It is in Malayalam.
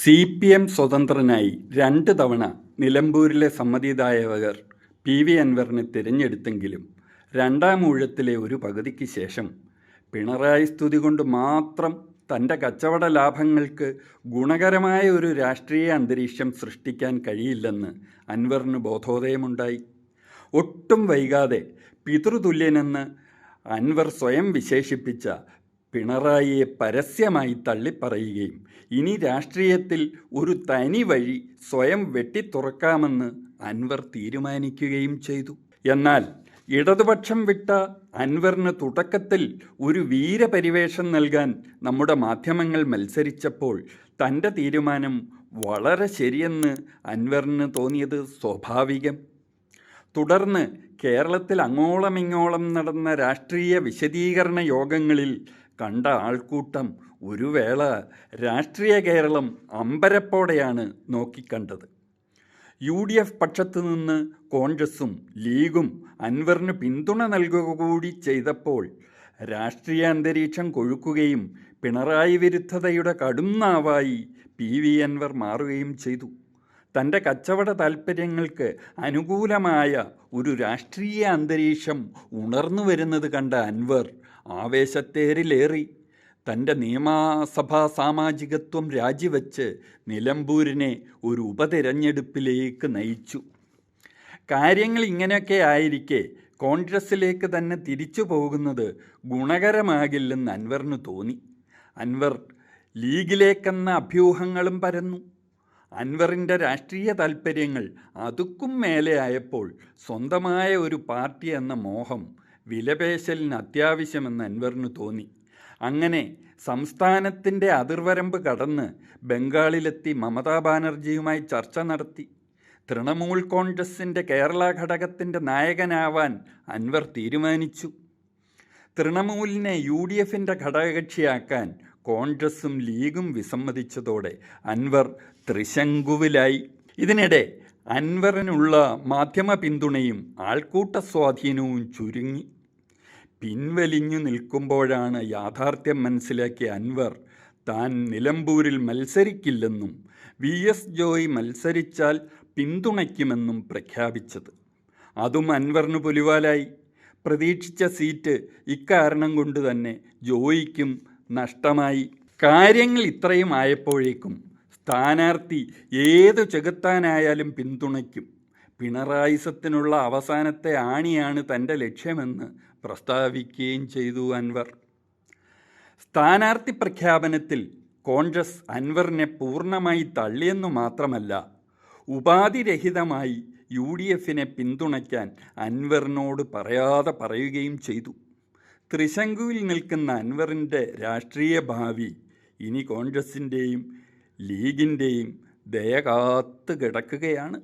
സി പി എം സ്വതന്ത്രനായി രണ്ട് തവണ നിലമ്പൂരിലെ സമ്മതിദായകർ പി വി അൻവറിനെ തിരഞ്ഞെടുത്തെങ്കിലും രണ്ടാം ഊഴത്തിലെ ഒരു പകുതിക്ക് ശേഷം പിണറായി സ്തുതി കൊണ്ട് മാത്രം തന്റെ കച്ചവട ലാഭങ്ങൾക്ക് ഗുണകരമായ ഒരു രാഷ്ട്രീയ അന്തരീക്ഷം സൃഷ്ടിക്കാൻ കഴിയില്ലെന്ന് അൻവറിന് ബോധോദയമുണ്ടായി. ഒട്ടും വൈകാതെ പിതൃതുല്യനെന്ന് അൻവർ സ്വയം വിശേഷിപ്പിച്ച പിണറായിയെ പരസ്യമായി തള്ളിപ്പറയുകയും ഇനി രാഷ്ട്രീയത്തിൽ ഒരു തനി വഴി സ്വയം വെട്ടിത്തുറക്കാമെന്ന് അൻവർ തീരുമാനിക്കുകയും ചെയ്തു. എന്നാൽ ഇടതുപക്ഷം വിട്ട അൻവറിന് തുടക്കത്തിൽ ഒരു വീരപരിവേഷം നൽകാൻ നമ്മുടെ മാധ്യമങ്ങൾ മത്സരിച്ചപ്പോൾ തന്റെ തീരുമാനം വളരെ ശരിയെന്ന് അൻവറിന് തോന്നിയത് സ്വാഭാവികം. തുടർന്ന് കേരളത്തിൽ അങ്ങോളമിങ്ങോളം നടന്ന രാഷ്ട്രീയ വിശദീകരണ യോഗങ്ങളിൽ കണ്ട ആൾക്കൂട്ടം ഒരു വേള രാഷ്ട്രീയ കേരളം അമ്പരപ്പോടെയാണ് നോക്കിക്കണ്ടത്. യു ഡി എഫ് പക്ഷത്തു നിന്ന് കോൺഗ്രസും ലീഗും അൻവറിന് പിന്തുണ നൽകുക കൂടി ചെയ്തപ്പോൾ രാഷ്ട്രീയ അന്തരീക്ഷം കൊഴുക്കുകയും പിണറായി വിരുദ്ധതയുടെ കടുന്നാവായി പി വി അൻവർ മാറുകയും ചെയ്തു. തന്റെ കച്ചവട താൽപ്പര്യങ്ങൾക്ക് അനുകൂലമായ ഒരു രാഷ്ട്രീയ അന്തരീക്ഷം ഉണർന്നു വരുന്നത് കണ്ട അൻവർ ആവേശത്തേരിലേറി തന്റെ നിയമസഭാ സാമാജികത്വം രാജിവെച്ച് നിലമ്പൂരിനെ ഒരു ഉപതിരഞ്ഞെടുപ്പിലേക്ക് നയിച്ചു. കാര്യങ്ങൾ ഇങ്ങനെയൊക്കെ ആയിരിക്കെ കോൺഗ്രസ്സിലേക്ക് തന്നെ തിരിച്ചു പോകുന്നത് ഗുണകരമാകില്ലെന്ന് അൻവറിന് തോന്നി. അൻവർ ലീഗിലേക്കെന്ന അഭ്യൂഹങ്ങളും പരന്നു. അൻവറിന്റെ രാഷ്ട്രീയ താൽപ്പര്യങ്ങൾ അതുക്കും മേലെ ആയപ്പോൾ സ്വന്തമായ ഒരു പാർട്ടി എന്ന മോഹം വിലപേശലിന് അത്യാവശ്യമെന്ന് അൻവറിന് തോന്നി. അങ്ങനെ സംസ്ഥാനത്തിന്റെ അതിർവരമ്പ് കടന്ന് ബംഗാളിലെത്തി മമതാ ബാനർജിയുമായി ചർച്ച നടത്തി. തൃണമൂൽ കോൺഗ്രസിന്റെ കേരള ഘടകത്തിന്റെ നായകനാവാൻ അൻവർ തീരുമാനിച്ചു. തൃണമൂലിനെ യു ഡി എഫിന്റെ ഘടകകക്ഷിയാക്കാൻ കോൺഗ്രസും ലീഗും വിസമ്മതിച്ചതോടെ അൻവർ ത്രിശങ്കുവിലായി. ഇതിനിടെ അൻവറിനുള്ള മാധ്യമ പിന്തുണയും ആൾക്കൂട്ട സ്വാധീനവും ചുരുങ്ങി. പിൻവലിഞ്ഞു നിൽക്കുമ്പോഴാണ് യാഥാർത്ഥ്യം മനസ്സിലാക്കിയ അൻവർ താൻ നിലമ്പൂരിൽ മത്സരിക്കില്ലെന്നും വി. എസ്. ജോയ് മത്സരിച്ചാൽ പിന്തുണയ്ക്കുമെന്നും പ്രഖ്യാപിച്ചത്. അതും അൻവറിന് പുലിവാലായി. പ്രതീക്ഷിച്ച സീറ്റ് ഇക്കാരണം കൊണ്ട് തന്നെ ജോയിക്കും നഷ്ടമായി. കാര്യങ്ങൾ ഇത്രയും ആയപ്പോഴേക്കും സ്ഥാനാർത്ഥി ഏതു ചെകുത്താനായാലും പിന്തുണയ്ക്കും. പിണറായിസത്തിനുള്ള അവസാനത്തെ ആണിയാണ് തന്റെ ലക്ഷ്യമെന്ന് പ്രസ്താവിക്കുകയും ചെയ്തു അൻവർ. സ്ഥാനാർത്ഥി പ്രഖ്യാപനത്തിൽ കോൺഗ്രസ് അൻവറിനെ പൂർണമായി തള്ളിയെന്നു മാത്രമല്ല ഉപാധിരഹിതമായി യു ഡി എഫിനെ പിന്തുണയ്ക്കാൻ അൻവറിനോട് പറയാതെ പറയുകയും ചെയ്തു. ത്രിശങ്കുവിൽ നിൽക്കുന്ന അൻവറിന്റെ രാഷ്ട്രീയ ഭാവി ഇനി കോൺഗ്രസിന്റെയും ലീഗിന്റെയും ദയ കാത്ത് കിടക്കുകയാണ്.